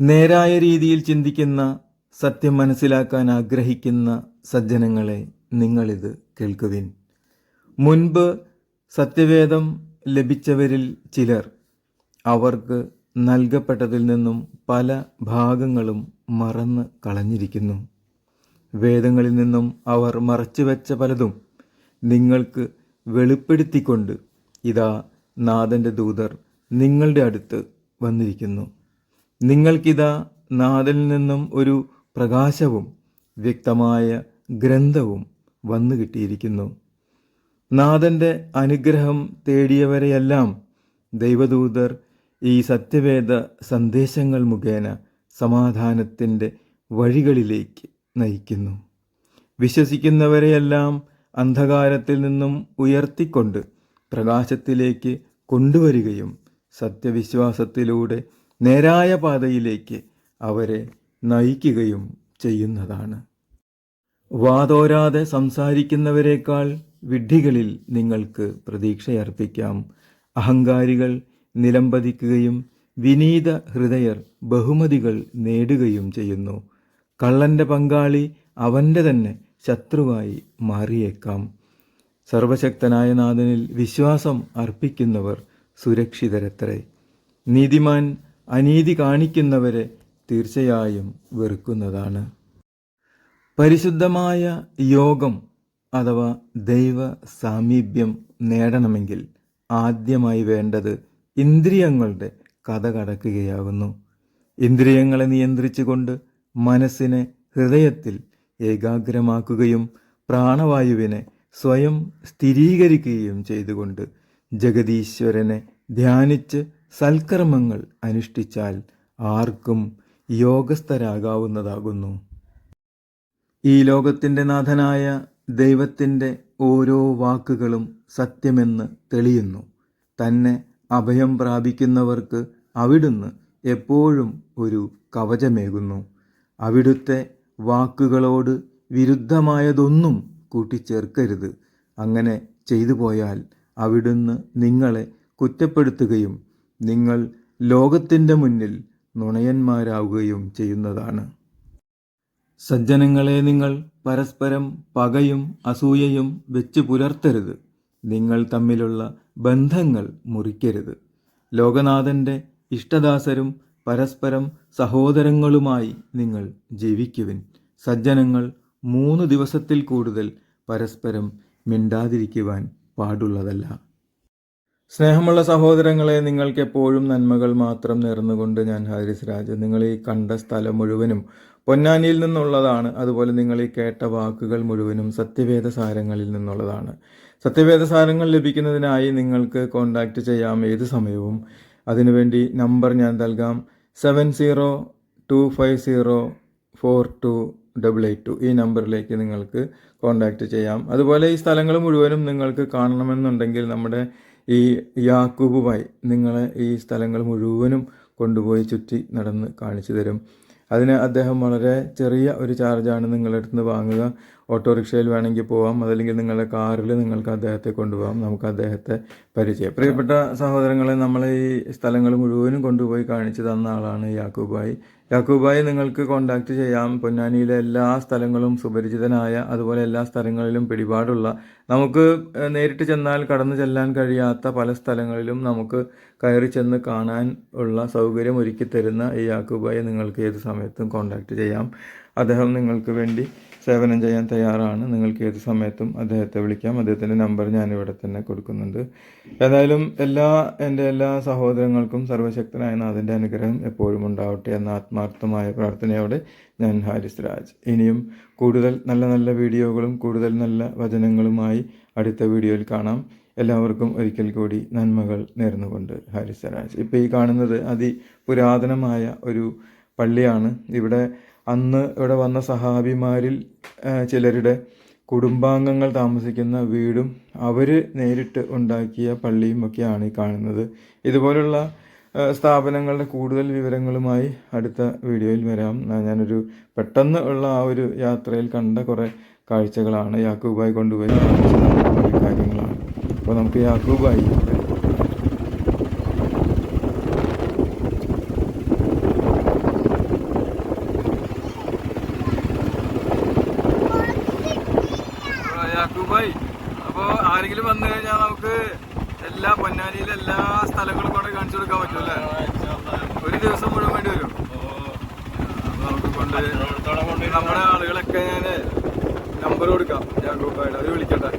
നേരായ രീതിയിൽ ചിന്തിക്കുന്ന സത്യം മനസ്സിലാക്കാൻ ആഗ്രഹിക്കുന്ന സജ്ജനങ്ങളെ നിങ്ങളിത് കേൾക്കുവിൻ. മുൻപ് സത്യവേദം ലഭിച്ചവരിൽ ചിലർ അവർക്ക് നൽകപ്പെട്ടതിൽ നിന്നും പല ഭാഗങ്ങളും മറന്ന് കളഞ്ഞിരിക്കുന്നു. വേദങ്ങളിൽ നിന്നും അവർ മറച്ചുവെച്ച പലതും നിങ്ങൾക്ക് വെളിപ്പെടുത്തിക്കൊണ്ട് ഇതാ നാഥന്റെ ദൂതർ നിങ്ങളുടെ അടുത്ത് വന്നിരിക്കുന്നു. നിങ്ങൾക്കിതാ നാഥനിൽ നിന്നും ഒരു പ്രകാശവും വ്യക്തമായ ഗ്രന്ഥവും വന്നു കിട്ടിയിരിക്കുന്നു. നാഥന്റെ അനുഗ്രഹം തേടിയവരെയെല്ലാം ദൈവദൂതർ ഈ സത്യവേദ സന്ദേശങ്ങൾ മുഖേന സമാധാനത്തിന്റെ വഴികളിലേക്ക് നയിക്കുന്നു. വിശ്വസിക്കുന്നവരെയെല്ലാം അന്ധകാരത്തിൽ നിന്നും ഉയർത്തിക്കൊണ്ട് പ്രകാശത്തിലേക്ക് കൊണ്ടുവരികയും സത്യവിശ്വാസത്തിലൂടെ നേരായ പാതയിലേക്ക് അവരെ നയിക്കുകയും ചെയ്യുന്നതാണ്. വാതോരാതെ സംസാരിക്കുന്നവരെക്കാൾ വിഡ്ഢികളിൽ നിങ്ങൾക്ക് പ്രതീക്ഷയർപ്പിക്കാം. അഹങ്കാരികൾ നിലംപതിക്കുകയും വിനീത ഹൃദയർ ബഹുമതികൾ നേടുകയും ചെയ്യുന്നു. കള്ളന്റെ പങ്കാളി അവന്റെ തന്നെ ശത്രുവായി മാറിയേക്കാം. സർവശക്തനായ നാഥനിൽ വിശ്വാസം അർപ്പിക്കുന്നവർ സുരക്ഷിതരത്രേ. നീതിമാൻ അനീതി കാണിക്കുന്നവരെ തീർച്ചയായും വെറുക്കുന്നതാണ്. പരിശുദ്ധമായ യോഗം അഥവാ ദൈവ സാമീപ്യം നേടണമെങ്കിൽ ആദ്യമായി വേണ്ടത് ഇന്ദ്രിയങ്ങളുടെ കഥ കടക്കുകയാകുന്നു. ഇന്ദ്രിയങ്ങളെ നിയന്ത്രിച്ചുകൊണ്ട് മനസ്സിനെ ഹൃദയത്തിൽ ഏകാഗ്രമാക്കുകയും പ്രാണവായുവിനെ സ്വയം സ്ഥിരീകരിക്കുകയും ചെയ്തുകൊണ്ട് ജഗതീശ്വരനെ ധ്യാനിച്ച് സൽക്കർമ്മങ്ങൾ അനുഷ്ഠിച്ചാൽ ആർക്കും യോഗസ്ഥരാകാവുന്നതാകുന്നു. ഈ ലോകത്തിന്റെ നാഥനായ ദൈവത്തിന്റെ ഓരോ വാക്കുകളും സത്യമെന്ന് തെളിയുന്നു. തന്നെ അഭയം പ്രാപിക്കുന്നവർക്ക് അവിടുന്ന് എപ്പോഴും ഒരു കവചമേകുന്നു. അവിടുത്തെ വാക്കുകളോട് വിരുദ്ധമായതൊന്നും കൂട്ടിച്ചേർക്കരുത്. അങ്ങനെ ചെയ്തു പോയാൽ അവിടുന്ന് നിങ്ങളെ കുറ്റപ്പെടുത്തുകയും നിങ്ങൾ ലോകത്തിന്റെ മുന്നിൽ നുണയന്മാരാവുകയും ചെയ്യുന്നതാണ്. സജ്ജനങ്ങളെ നിങ്ങൾ പരസ്പരം പകയും അസൂയയും വെച്ച് പുലർത്തരുത്. നിങ്ങൾ തമ്മിലുള്ള ബന്ധങ്ങൾ മുറിക്കരുത്. ലോകനാഥന്റെ ഇഷ്ടദാസരും പരസ്പരം സഹോദരങ്ങളുമായി നിങ്ങൾ ജീവിക്കുവിൻ. സജ്ജനങ്ങൾ മൂന്ന് ദിവസത്തിൽ കൂടുതൽ പരസ്പരം മിണ്ടാതിരിക്കുവാൻ പാടുള്ളതല്ല. സ്നേഹമുള്ള സഹോദരങ്ങളെ നിങ്ങൾക്ക് എപ്പോഴും നന്മകൾ മാത്രം നേർന്നുകൊണ്ട് ഞാൻ ഹാരിസ് രാജ്. നിങ്ങൾ ഈ കണ്ട സ്ഥലം മുഴുവനും പൊന്നാനിയിൽ നിന്നുള്ളതാണ്. അതുപോലെ നിങ്ങൾ ഈ കേട്ട വാക്കുകൾ മുഴുവനും സത്യവേദ സാരങ്ങളിൽ നിന്നുള്ളതാണ്. സത്യവേദ സാരങ്ങൾ ലഭിക്കുന്നതിനായി നിങ്ങൾക്ക് കോൺടാക്റ്റ് ചെയ്യാം ഏത് സമയവും. അതിനുവേണ്ടി നമ്പർ ഞാൻ നൽകാം. Seven zero two five zero four two double eight two ഈ നമ്പറിലേക്ക് നിങ്ങൾക്ക് കോൺടാക്റ്റ് ചെയ്യാം. അതുപോലെ ഈ സ്ഥലങ്ങൾ മുഴുവനും നിങ്ങൾക്ക് കാണണമെന്നുണ്ടെങ്കിൽ നമ്മുടെ ഈ യാക്കൂബുമായി നിങ്ങളെ ഈ സ്ഥലങ്ങൾ മുഴുവനും കൊണ്ടുപോയി ചുറ്റി നടന്ന് കാണിച്ചു തരും. അതിന് അദ്ദേഹം വളരെ ചെറിയ ഒരു ചാർജാണ് നിങ്ങളുടെ അടുത്ത് നിന്ന് വാങ്ങുക. ഓട്ടോറിക്ഷയിൽ വേണമെങ്കിൽ പോവാം. അതല്ലെങ്കിൽ നിങ്ങളുടെ കാറിൽ നിങ്ങൾക്ക് അദ്ദേഹത്തെ കൊണ്ടുപോകാം നമുക്ക് അദ്ദേഹത്തെ പരിചയം. പ്രിയപ്പെട്ട സഹോദരങ്ങളെ നമ്മൾ ഈ സ്ഥലങ്ങൾ മുഴുവനും കൊണ്ടുപോയി കാണിച്ചു തന്ന ആളാണ് യാക്കൂബായി. യാക്കൂബായി നിങ്ങൾക്ക് കോണ്ടാക്ട് ചെയ്യാം. പൊന്നാനിയിലെ എല്ലാ സ്ഥലങ്ങളും സുപരിചിതനായ അതുപോലെ എല്ലാ സ്ഥലങ്ങളിലും പിടിപാടുള്ള നമുക്ക് നേരിട്ട് ചെന്നാൽ കടന്നു ചെല്ലാൻ കഴിയാത്ത പല സ്ഥലങ്ങളിലും നമുക്ക് കയറി ചെന്ന് കാണാൻ ഉള്ള സൗകര്യം ഒരുക്കി തരുന്ന ഈ യാക്കൂബായി നിങ്ങൾക്ക് ഏത് സമയത്തും കോണ്ടാക്ട് ചെയ്യാം. അദ്ദേഹം നിങ്ങൾക്ക് വേണ്ടി സേവനം ചെയ്യാൻ തയ്യാറാണ്. നിങ്ങൾക്ക് ഏത് സമയത്തും അദ്ദേഹത്തെ വിളിക്കാം. അദ്ദേഹത്തിന്റെ നമ്പർ ഞാനിവിടെ തന്നെ കൊടുക്കുന്നുണ്ട്. ഏതായാലും എല്ലാ എന്റെ എല്ലാ സഹോദരങ്ങൾക്കും സർവശക്തനായ നാഥന്റെ അനുഗ്രഹം എപ്പോഴും ഉണ്ടാവട്ടെ എന്ന ആത്മാർത്ഥമായ പ്രാർത്ഥനയോടെ ഞാൻ ഹാരിസ് രാജ് ഇനിയും കൂടുതൽ നല്ല നല്ല വീഡിയോകളും കൂടുതൽ നല്ല വചനങ്ങളുമായി അടുത്ത വീഡിയോയിൽ കാണാം. എല്ലാവർക്കും ഒരിക്കൽ കൂടി നന്മകൾ നേർന്നുകൊണ്ട് ഹാരിസ് രാജ് ഇപ്പോൾ ഈ കാണുന്നത് അതി പുരാതനമായ ഒരു പള്ളിയാണ്. ഇവിടെ അന്ന് ഇവിടെ വന്ന സഹാബിമാരിൽ ചിലരുടെ കുടുംബാംഗങ്ങൾ താമസിക്കുന്ന വീടും അവർ നേരിട്ട് ഉണ്ടാക്കിയ പള്ളിയും ഒക്കെയാണ് ഈ കാണുന്നത്. ഇതുപോലുള്ള സ്ഥാപനങ്ങളുടെ കൂടുതൽ വിവരങ്ങളുമായി അടുത്ത വീഡിയോയിൽ വരാം. ഞാനൊരു പെട്ടെന്ന് ഉള്ള ആ ഒരു യാത്രയിൽ കണ്ട കുറേ കാഴ്ചകളാണ് യാക്കൂബായി കൊണ്ടുപോയി കാര്യങ്ങളാണ്. അപ്പോൾ നമുക്ക് യാക്കൂബായി വരാം. അപ്പോൾ അപ്പൊ ആരെങ്കിലും വന്നു കഴിഞ്ഞാൽ നമുക്ക് എല്ലാ പൊന്നാനിയിലെ എല്ലാ സ്ഥലങ്ങളും കൂടെ കാണിച്ചു കൊടുക്കാൻ പറ്റും അല്ലേ? ഒരു ദിവസം മുഴുവൻ വേണ്ടി വരും. നമുക്ക് കൊണ്ട് നമ്മുടെ ആളുകളൊക്കെ ഞാൻ നമ്പർ കൊടുക്കാം. ഞാൻ ഗ്രൂപ്പായിട്ട് അവർ വിളിക്കട്ടെ.